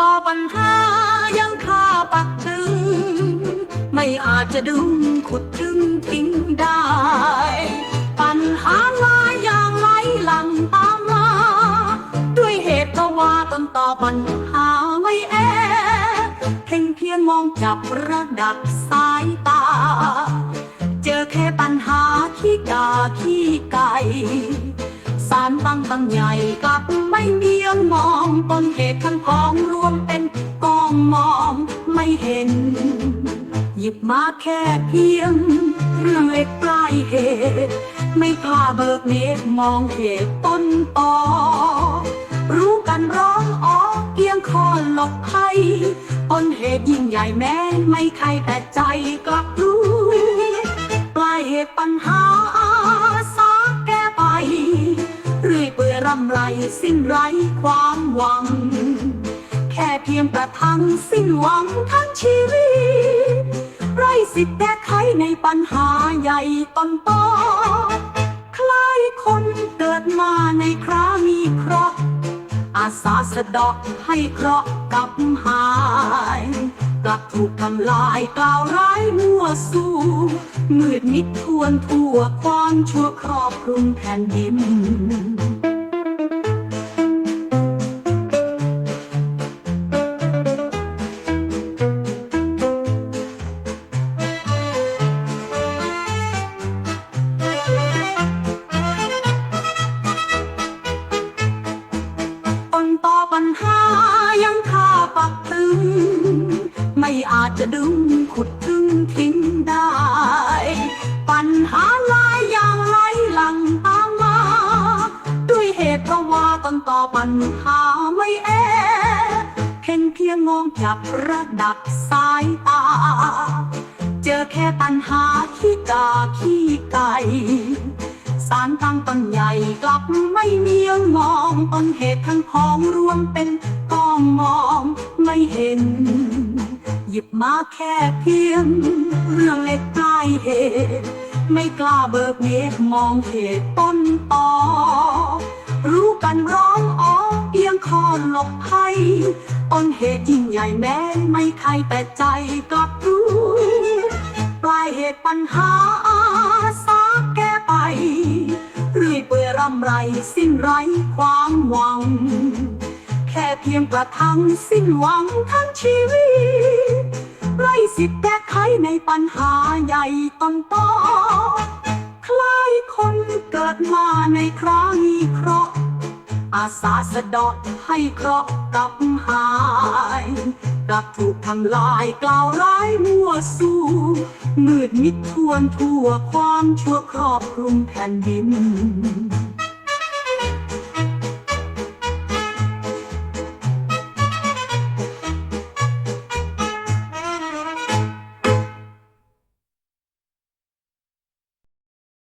ต่อปัญหายังคาปักถึง ไม่อาจจะดึงขุดดึงทิ้งได้ ปัญหามาอย่างไรหลังตามมาด้วยเหตุก็ว่าต้นต่อปัญหาไม่แอเพ่งเพียงมองจับระดับสายตา เจอแค่ปัญหาขี้กาขี้ไก่ สารตั้งตั้งใหญ่กลับไม่เมียงมองต้นเหตุทั้งกองรวมเป็นกองมองไม่เห็น หยิบมาแค่เพียง เรื่องเล็กปลายเหตุ ไม่กล้าเบิกเนตมองเหตุต้นตอรู้กันร้องอ๋อเกียงคอหลบให้ต้นเหตุยิ่งใหญ่แม้ไม่ใครแต่ใจกลับรู้ ปลายเหตุปัญหา ไรสิ้นไรความหวัง แค่เพียงประทังสิ้นหวังทั้งชีวิต ไรสิทธิ์แก้ไขในปัญหาใหญ่ต้นต่อคล้ายคนเกิดมาในครามีเคราะห์อาสาสะดอกให้เคราะห์กับหายกลับถูกทำลายกล่าวร้ายมั่วสู้มืดมิดทวนทั่วความชั่วครอบคลุมแผ่นดิน อาจจะดึงขุดถึงทิ้งได้ ปัญหาหลายอย่างไหลหลังตามมา ด้วยเหตุเพราะว่าต้นต่อปัญหาไม่แอเพียงเพียงมองจับระดับสายตา เจอแค่ปัญหาขี้กาขี้ไก่สารตั้งต้นใหญ่กลับไม่เมียงมองต้นเหตุทั้งพ้องรวมเป็นกองมองไม่เห็น หยิบมาแค่เพียง เรื่องเล็กปลายเหตุไม่กล้าเบิกเนตรมองเหตุต้นตอรู้กันร้องอ๋อเอียงคอหลบให้ต้นเหตุยิ่งใหญ่แม้ไม่ใครแต่ใจกลับรู้ปลายเหตุปัญหาสาแก้ไปเรื่อยเปื่อยรำไรสิ้นไรความหวัง แค่เพียงประทังสิ้นหวังทั้งชีวิตไร้สิทธิ์แก้ไขในปัญหาใหญ่ต้นต่อคล้ายคนเกิดมาในครามีเคราะห์อาสาสะดอกให้เคราะห์กลับหายกลับถูกทำลายกล่าวร้ายมั่วสู้มืดมิดทวนทั่วความชั่วครอบคลุมแผ่นดิน